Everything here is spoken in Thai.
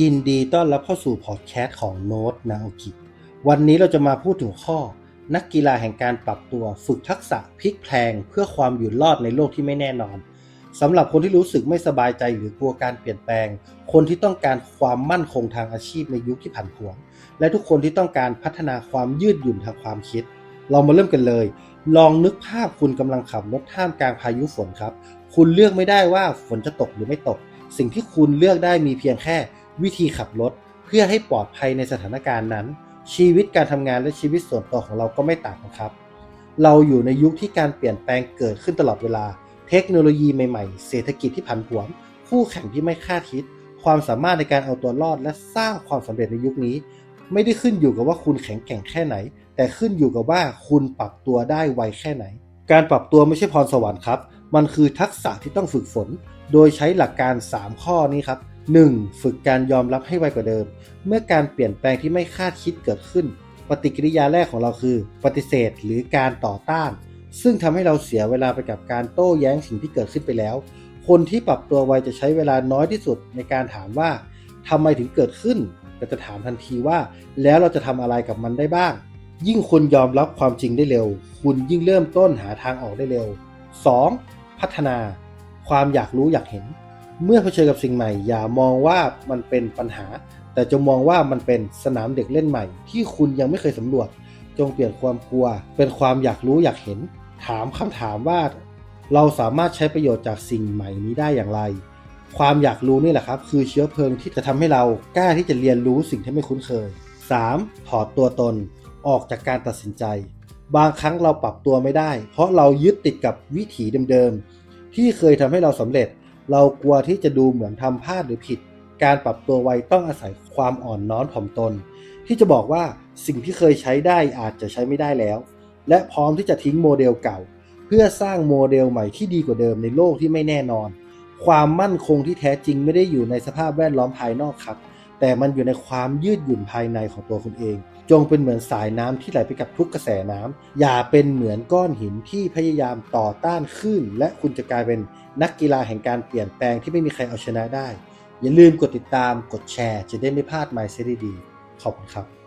ยินดีต้อนรับเข้าสู่พอดแคสต์ของโน้ตนาโอกิวันนี้เราจะมาพูดถึงข้อ นักกีฬาแห่งการปรับตัวฝึกทักษะพลิกแพลงเพื่อความอยู่รอดในโลกที่ไม่แน่นอนสำหรับคนที่รู้สึกไม่สบายใจหรือกลัวการเปลี่ยนแปลง คนที่ต้องการความมั่นคงทางอาชีพในยุคที่ผันผวน และทุกคนที่ต้องการพัฒนาความยืดหยุ่นทางความคิด เรามาเริ่มกันเลย ลองนึกภาพคุณกำลังขับรถท่ามกลางพายุฝนครับ คุณเลือกไม่ได้ว่าฝนจะตกหรือไม่ตก สิ่งที่คุณเลือกได้มีเพียงแค่ วิธีขับรถ เพื่อให้ปลอดภัยในสถานการณ์นั้น ชีวิตการทำงานและชีวิตส่วนตัวของเราก็ไม่ต่างกันครับ เราอยู่ในยุคที่การเปลี่ยนแปลงเกิดขึ้นตลอดเวลา เทคโนโลยีใหม่ๆ เศรษฐกิจที่ผันผวน คู่แข่งที่ไม่คาดคิด ความสามารถในการเอาตัวรอดและสร้างความสำเร็จในยุคนี้ ไม่ได้ขึ้นอยู่กับว่าคุณแข็งแกร่งแค่ไหน แต่ขึ้นอยู่กับว่าคุณปรับตัวได้ไวแค่ไหน การปรับตัวไม่ใช่พรสวรรค์ครับ มันคือทักษะที่ต้องฝึกฝน โดยใช้หลักการ 3 ข้อนี้ครับ 1. ฝึกการยอมรับให้ไวกว่าเดิม เมื่อการเปลี่ยนแปลงที่ไม่คาดคิดเกิดขึ้น ปฏิกิริยาแรกของเราคือ ปฏิเสธหรือการต่อต้าน ซึ่งทำให้เราเสียเวลาไปกับการโต้แย้งสิ่งที่เกิดขึ้นไปแล้ว คนที่ปรับตัวไวจะใช้เวลาน้อยที่สุดในการถามว่าทำไมถึงเกิดขึ้นแต่จะถามทันทีว่า แล้วเราจะทำอะไรกับมันได้บ้าง ยิ่งคุณยอมรับความจริงได้เร็ว คุณยิ่งเริ่มต้นหาทางออกได้เร็ว 2. พัฒนา ความอยากรู้อยากเห็น เมื่อเผชิญกับสิ่งใหม่ อย่ามองว่ามันเป็นปัญหา แต่จงมองว่ามันเป็นสนามเด็กเล่นใหม่ ที่คุณยังไม่เคยสำรวจ จงเปลี่ยนความกลัว เป็นความอยากรู้อยากเห็น ถามคำถามว่า เราสามารถใช้ประโยชน์จากสิ่งใหม่นี้ได้อย่างไร ความอยากรู้นี่แหละครับ คือเชื้อเพลิงที่จะทำให้เรากล้าที่จะเรียนรู้สิ่งที่ไม่คุ้นเคย 3. ถอดตัวตนออกจากการตัดสินใจ บางครั้งเราปรับตัวไม่ได้ เพราะเรายึดติดกับวิถีเดิมๆที่เคยทำให้เราสำเร็จ เรากลัวที่จะดูเหมือนทำพลาดหรือผิด การปรับตัวไวต้องอาศัยความอ่อนน้อมถ่อมตน ที่จะบอกว่าสิ่งที่เคยใช้ได้อาจจะใช้ไม่ได้แล้ว และพร้อมที่จะทิ้งโมเดลเก่า เพื่อสร้างโมเดลใหม่ที่ดีกว่าเดิมในโลกที่ไม่แน่นอน ความมั่นคงที่แท้จริงไม่ได้อยู่ในสภาพแวดล้อมภายนอกครับ แต่มันอยู่ในความยืดหยุ่นภายในของตัวคุณเอง จงเป็นเหมือนสายน้ำที่ไหลไปกับทุกกระแสน้ำอย่าเป็นเหมือนก้อนหินที่พยายามต่อต้านคลื่นและคุณจะกลายเป็นนักกีฬาแห่งการเปลี่ยนแปลงที่ไม่มีใครเอาชนะได้ อย่าลืมกดติดตามกดแชร์ จะได้ไม่พลาดไมซ์ดีๆขอบคุณครับ